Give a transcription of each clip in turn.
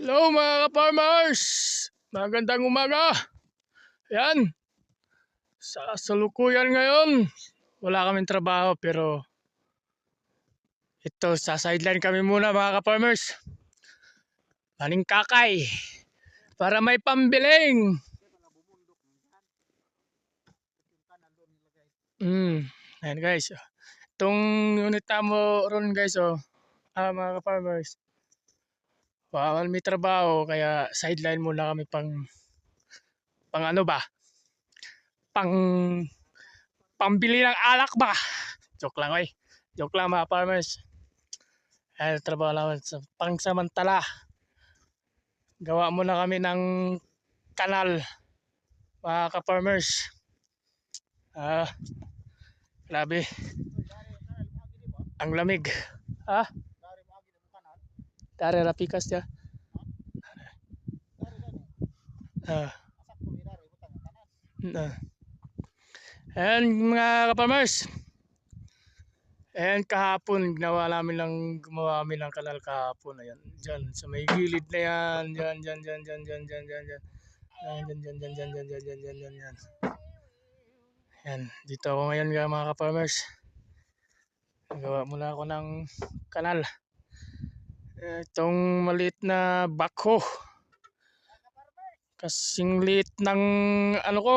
Hello mga ka-farmers! Magandang umaga! Yan. Sa salukuyan ngayon, wala kaming trabaho pero ito, sa sideline kami muna mga ka-farmers. Maning kakay para may pambiling. Mm, ayan guys. Itong unit mo ron guys oh, ah, mga ka-farmers. Bawal may trabaho kaya sideline muna kami pang pang ano ba? Pang pambili ng alak ba? Joke lang oy. Joke lang mga farmers. Ay, trabaho lang sa pangsamantala. Gawa muna kami ng kanal mga ka-farmers. Ah, grabe. Ang lamig. Ha? Rapikas dia. Ah. Uh. And mga kapamers. And kahapon, ginawa namin lang, gumawa kami ng kanal kahapon. Ayan, dyan, sa may gilid na yan. Dyan, dyan, dyan, dyan, dyan, dyan. Dyan, dyan, dyan, dyan, dyan, dyan, dyan, dyan, dyan, dyan, dyan. Ayan, dito ako ngayon mga kapamers. Gawa muna ako ng kanal. Itong maliit na bako. Kasing liit ng ano ko.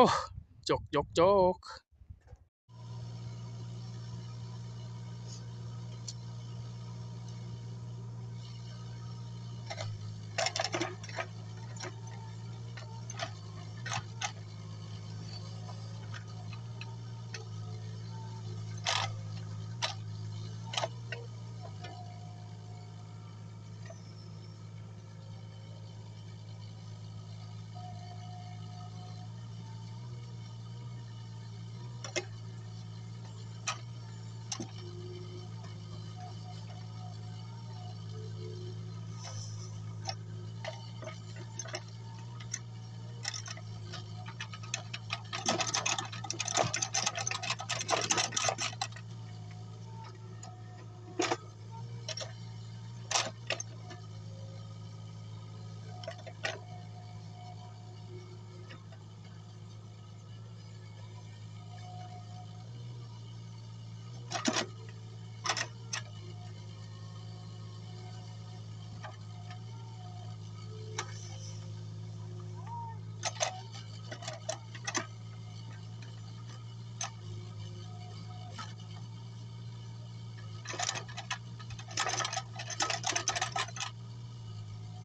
Joke, joke, joke.